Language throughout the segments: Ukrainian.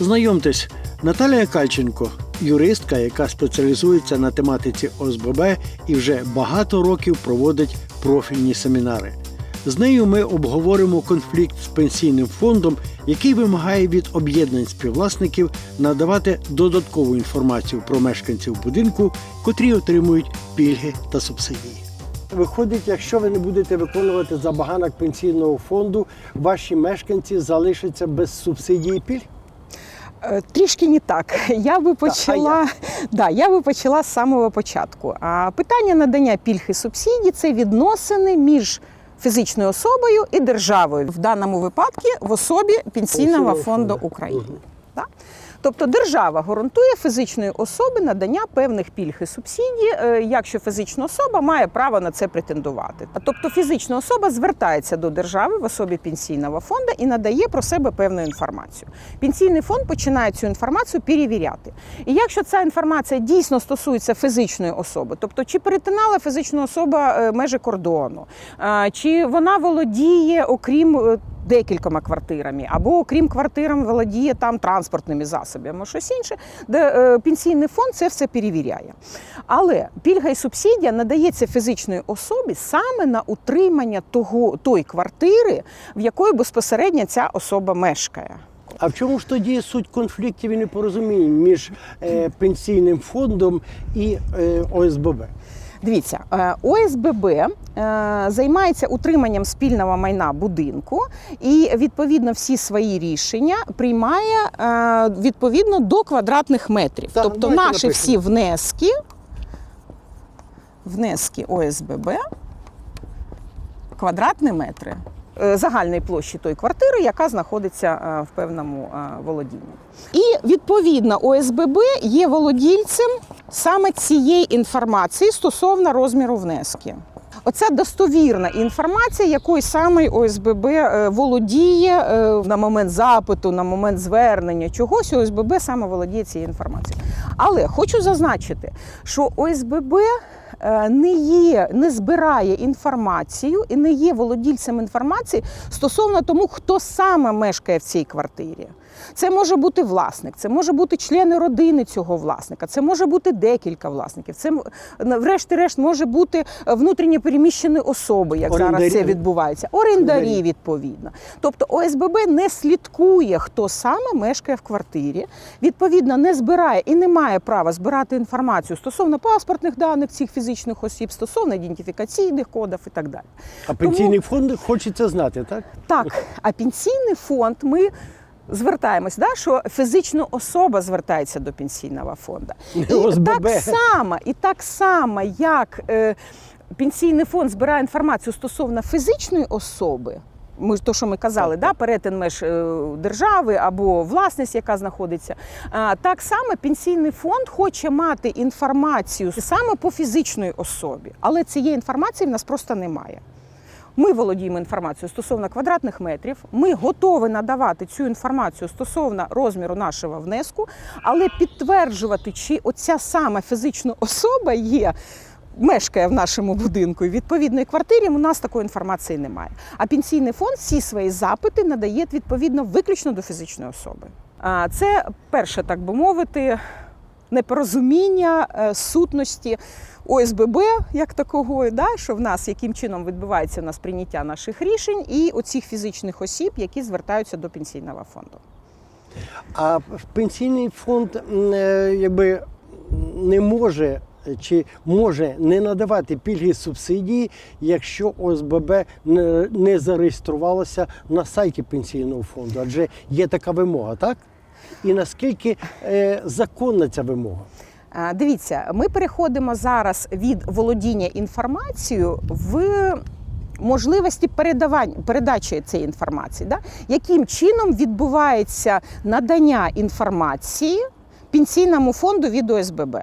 Знайомтесь, Наталія Кальченко, юристка, яка спеціалізується на тематиці ОСББ і вже багато років проводить профільні семінари. З нею ми обговоримо конфлікт з пенсійним фондом, який вимагає від об'єднань співвласників надавати додаткову інформацію про мешканців будинку, котрі отримують пільги та субсидії. Виходить, якщо ви не будете виконувати забаганок пенсійного фонду, ваші мешканці залишаться без субсидії і пільг? Е, Трішки не так. Я би почала, да, я би почала з самого початку. А питання надання пільг і субсидій це відносини між фізичною особою і державою. В даному випадку в особі Пенсійного фонду. України. Мгм. Тобто держава гарантує фізичної особи надання певних пільг і субсидій, е, якщо фізична особа має право на це претендувати. Тобто фізична особа звертається до держави в особі пенсійного фонду і надає про себе певну інформацію. Пенсійний фонд починає цю інформацію перевіряти. І якщо ця інформація дійсно стосується фізичної особи, тобто чи перетинала фізична особа е, межі кордону, е, чи вона володіє, окрім декількома квартирами, або окрім квартирам володіє там транспортними засобами, щось інше, де е, пенсійний фонд це все перевіряє. Але пільга і субсидія надається фізичної особі саме на утримання того тої квартири, в якої безпосередньо ця особа мешкає. А в чому ж тоді суть конфліктів і непорозумінь між е, пенсійним фондом і е, ОСББ? Дивіться, е, ОСББ е, займається утриманням спільного майна будинку і відповідно всі свої рішення приймає е, відповідно до квадратних метрів. Так, тобто наші напишемо. всі внески, внески ОСББ, квадратні метри. Загальної площі тої квартири, яка знаходиться в певному володінні. І відповідно ОСББ є володільцем саме цієї інформації стосовно розміру внески. Оця достовірна інформація, якою саме ОСББ е, володіє е, на момент запиту, на момент звернення чогось, ОСББ саме володіє цією інформацією. Але хочу зазначити, що ОСББ е, не є, не збирає інформацію і не є володільцем інформації стосовно тому, хто саме мешкає в цій квартирі. Це може бути власник, це може бути члени родини цього власника, це може бути декілька власників. Це врешті-решт може бути е, внутрішньо переміщені особи, як зараз це відбувається. Орендарі, Орендарі. відповідно. Тобто ОСББ не слідкує, хто саме мешкає в квартирі, відповідно, не збирає і не має права збирати інформацію стосовно паспортних даних цих фізичних осіб, стосовно ідентифікаційних кодів і так далі. А пенсійний фонд хоче це знати, так? Так, а пенсійний фонд ми. Звертаємось, да, що фізична особа звертається до пенсійного фонду. І так само, і так само, як е, пенсійний фонд збирає інформацію стосовно фізичної особи. Ми ж то, що ми казали, да, перетин меж е, держави або власність, яка знаходиться. А, так само пенсійний фонд хоче мати інформацію саме по фізичної особі, але цієї інформації в нас просто немає. Ми володіємо інформацією стосовно квадратних метрів. Ми готові надавати цю інформацію стосовно розміру нашого внеску, але підтверджувати, чи оця сама фізична особа є. Мешкає в нашому будинку і відповідної квартирі, у нас такої інформації немає. А пенсійний фонд всі свої запити надає відповідно виключно до фізичної особи. А, Це перше, так би мовити, непорозуміння е, сутності ОСББ як такого, да, що в нас яким чином відбувається нас прийняття наших рішень і оцих фізичних осіб, які звертаються до пенсійного фонду. А пенсійний фонд е, якби не може чи може не надавати пільги субсидії, якщо ОСББ не зареєструвалося на сайті пенсійного фонду, адже є така вимога, так? І наскільки е, законна ця вимога? Дивіться, ми переходимо зараз від володіння інформацією в можливості передавання передачі цієї інформації. Да? Яким чином відбувається надання інформації пенсійному фонду від ОСББ?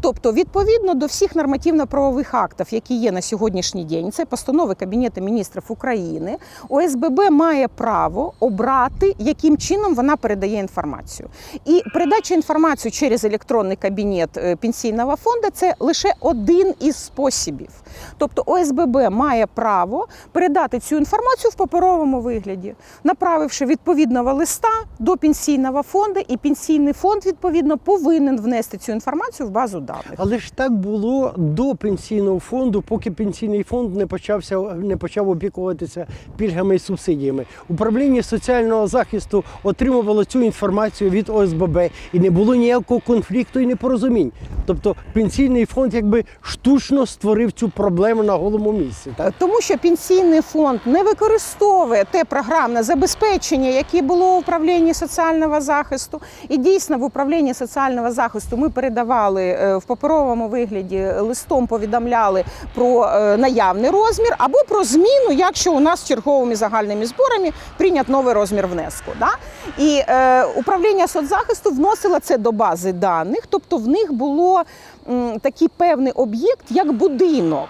Тобто, відповідно до всіх нормативно-правових актів, які є на сьогоднішній день, це постанови Кабінету міністрів України, ОСББ має право обрати, яким чином вона передає інформацію. І передача інформації через електронний кабінет е, пенсійного фонду це лише один із способів. Тобто ОСББ має право передати цю інформацію в паперовому вигляді, направивши відповідного листа до пенсійного фонду, і пенсійний фонд відповідно повинен внести цю інформацію в базу даних. Але ж так було до пенсійного фонду, поки пенсійний фонд не почався не почав опікуватися пільгами і субсидіями. Управління соціального захисту отримувало цю інформацію від ОСББ і не було ніякого конфлікту і непорозумінь. Тобто пенсійний фонд якби штучно створив цю проблему на голому місці. Так? Тому що пенсійний фонд не використовує те програмне забезпечення, яке було в управлінні соціального захисту. І дійсно в управлінні соціального захисту ми передавали в паперовому вигляді листом, повідомляли про е, наявний розмір або про зміну, якщо у нас черговими загальними зборами прийнят новий розмір внеску. Да? І е, управління соцзахисту вносило це до бази даних, тобто в них було м, такий певний об'єкт, як будинок.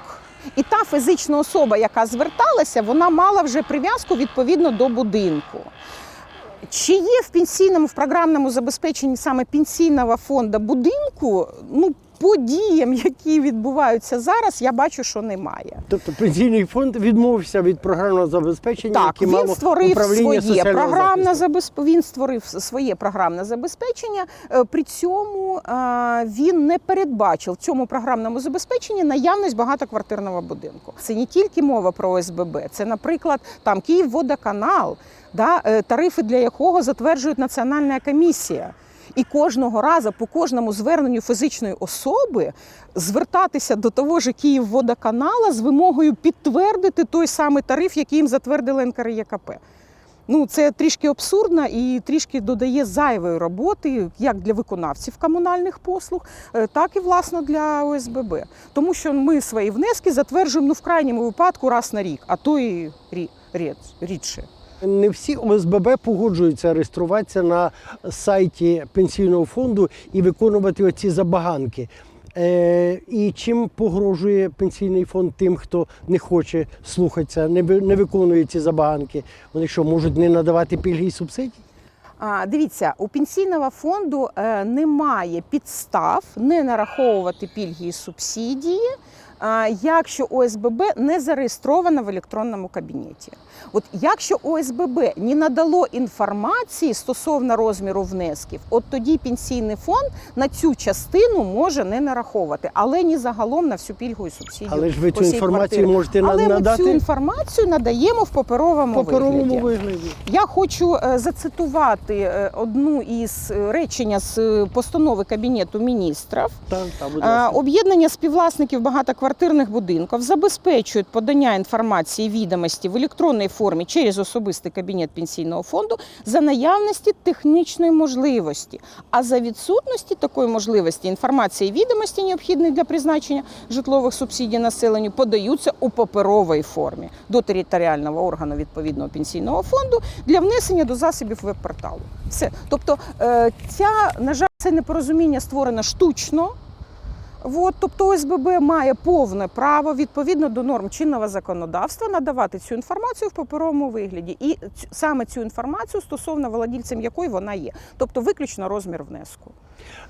І та фізична особа, яка зверталася, вона мала вже прив'язку відповідно до будинку. Чи є в пенсійному в програмному забезпеченні саме пенсійного фонду будинку? Ну, по діям, які відбуваються зараз, я бачу, що немає. Тобто пенсійний фонд відмовився від програмного забезпечення, Так, яке він мало створив управління своє програмне забезп... Він створив своє програмне забезпечення. Е, При цьому е, він не передбачив в цьому програмному забезпеченні наявність багатоквартирного будинку. Це не тільки мова про ОСББ, це, наприклад, там Київводоканал, да, е, тарифи для якого затверджує Національна комісія. І кожного разу по кожному зверненню фізичної особи звертатися до того ж Київводоканала з вимогою підтвердити той самий тариф, який їм затвердили НКРЄКП. Ну, це трішки абсурдно і трішки додає зайвої роботи як для виконавців комунальних послуг, е, так і власно для ОСББ. Тому що ми свої внески затверджуємо ну, в крайньому випадку раз на рік, а то і рі- рід- рідше. Не всі ОСББ погоджуються реєструватися на сайті пенсійного фонду і виконувати оці забаганки. Е, і чим погрожує пенсійний фонд тим, хто не хоче слухатися, не, не виконує ці забаганки? Вони що, можуть не надавати пільги і субсидії? А, дивіться, у пенсійного фонду е, немає підстав не нараховувати пільги і субсидії, якщо ОСББ не зареєстровано в електронному кабінеті. От якщо ОСББ не надало інформації стосовно розміру внесків, от тоді пенсійний фонд на цю частину може не нараховувати, але не загалом на всю пільгу і субсидію. Але ж ви цю інформацію квартирі. можете на- Але ми цю інформацію надаємо в паперовому, паперовому вигляді. вигляді. Я хочу е, зацитувати е, одну із е, речення з постанови Кабінету міністрів. Об'єднання співвласників багатоквартирних будинків забезпечують подання інформації відомості в електронній формі через особистий кабінет пенсійного фонду за наявності технічної можливості. А за відсутності такої можливості інформація і відомості, необхідні для призначення житлових субсидій населенню, подаються у паперовій формі до територіального органу відповідного пенсійного фонду для внесення до засобів веб-порталу. Все. Тобто, е, ця, на жаль, це непорозуміння створено штучно. От, тобто ОСББ має повне право відповідно до норм чинного законодавства надавати цю інформацію в паперовому вигляді, і саме цю інформацію стосовно володільцем якої вона є, тобто виключно розмір внеску.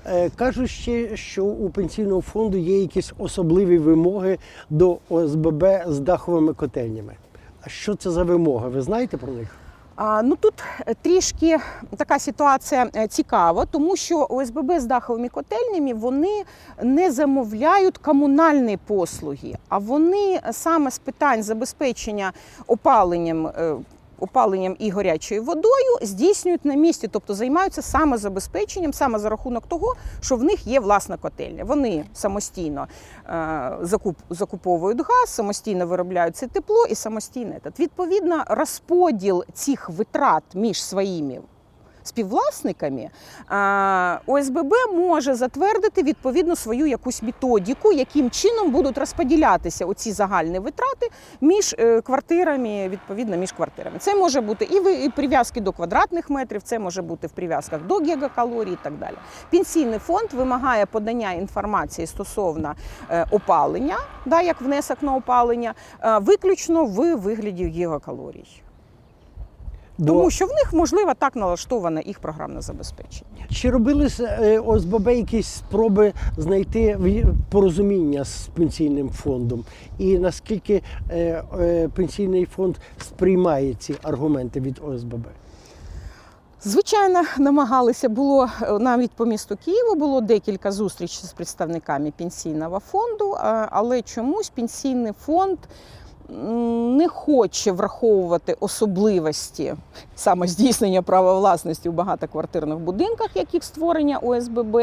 Е, Кажуть ще, що у пенсійного фонду є якісь особливі вимоги до ОСББ з даховими котельнями. А що це за вимоги? Ви знаєте про них? Ну тут е, трішки така ситуація е, цікава, тому що ОСББ з даховими котельнями вони не замовляють комунальні послуги, а вони саме з питань забезпечення опаленням. Опаленням і гарячою водою здійснюють на місці, тобто займаються самозабезпеченням, саме за рахунок того, що в них є власна котельня. Вони самостійно е, закуп, закуповують газ, самостійно виробляють це тепло і самостійно. Відповідно, розподіл цих витрат між своїми співвласниками, ОСББ може затвердити відповідно свою якусь методику, яким чином будуть розподілятися оці загальні витрати між е, квартирами, відповідно між квартирами. Це може бути і і прив'язки до квадратних метрів, це може бути в прив'язках до гігакалорій і так далі. Пенсійний фонд вимагає подання інформації стосовно е, опалення, да, як внесок на опалення, виключно в вигляді гігакалорій. Тому що в них можливо так налаштоване їх програмне забезпечення. Чи робили е, ОСББ якісь спроби знайти порозуміння з пенсійним фондом? І наскільки е, е, пенсійний фонд сприймає ці аргументи від ОСББ? Звичайно, намагалися було навіть по місту Києву було декілька зустрічей з представниками пенсійного фонду, але чомусь пенсійний фонд не хоче враховувати особливості саме здійснення права власності у багатоквартирних будинках, як їх створення ОСББ,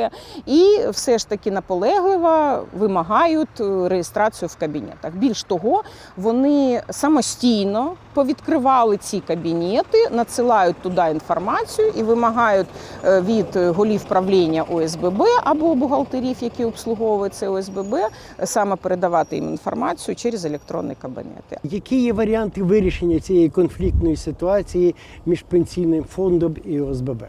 і все ж таки наполегливо вимагають е, реєстрацію в кабінетах. Більш того, вони самостійно повідкривали ці кабінети, надсилають туди інформацію і вимагають е, від голів правління ОСББ або бухгалтерів, які обслуговують це ОСББ, саме передавати їм інформацію через електронні кабінети. Які є варіанти вирішення цієї конфліктної ситуації між пенсійним фондом і ОСББ?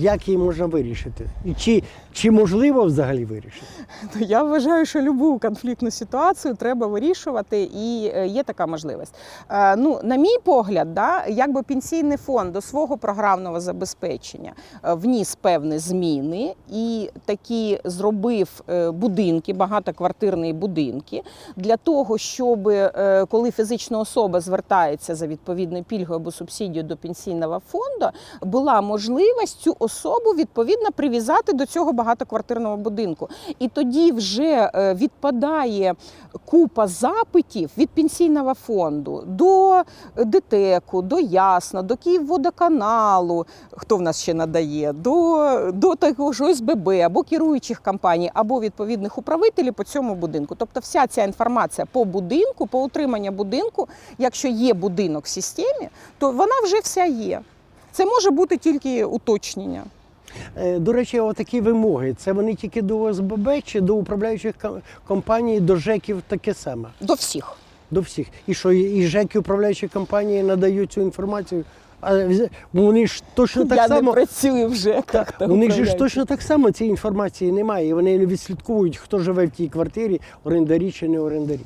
Як її можна вирішити? І чи, чи можливо взагалі вирішити? Ну, Я вважаю, що любу конфліктну ситуацію треба вирішувати, і е, є така можливість. Е, Ну, на мій погляд, да, якби пенсійний фонд до свого програмного забезпечення е, вніс певні зміни і такі зробив будинки, багатоквартирні будинки, для того, щоб коли фізична особа звертається за відповідною пільгою або субсидією до пенсійного фонду, була можливість цю особу відповідно прив'язати до цього багатоквартирного будинку. І тоді вже е, відпадає купа запитів від пенсійного фонду до ДТЕКу, до Ясно, до Київводоканалу, хто в нас ще надає, до, до того ж ОСББ або керуючих компаній, або відповідних управителів по цьому будинку. Тобто вся ця інформація по будинку, по утриманню будинку, якщо є будинок в системі, то вона вже вся є. Це може бути тільки уточнення. Е, До речі, отакі вимоги. Це вони тільки до ОСББ чи до управляючих компаній, до ЖЕКів таке саме? До всіх. До всіх. І що, і ЖЕКи управляючі компанії надають цю інформацію? А вони ж точно так Я само. не працюю вже. Так, у них же ж точно так само цієї інформації немає. І вони не відслідковують, хто живе в тій квартирі, орендарі чи не орендарі.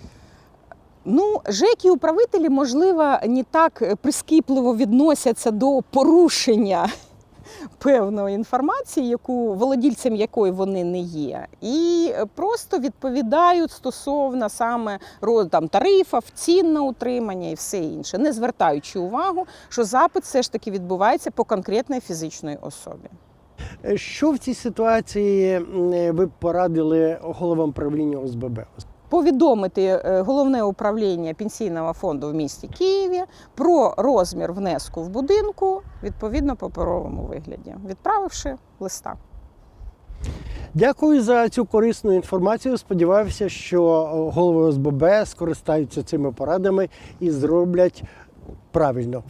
Ну, ЖЕКи управителі, можливо, не так е, прискіпливо відносяться до порушення певної інформації, яку володільцем якої вони не є, і просто відповідають стосовно саме там, тарифів, цін на утримання і все інше, не звертаючи увагу, що запит все ж таки відбувається по конкретній фізичної особі. Е, Що в цій ситуації е, ви б порадили головам правління ОСББ? Повідомити е, головне управління пенсійного фонду в місті Києві про розмір внеску в будинку відповідно паперовому вигляді, відправивши листа. Дякую за цю корисну інформацію. Сподіваюся, що е, голови ОСББ скористаються цими порадами і зроблять правильно.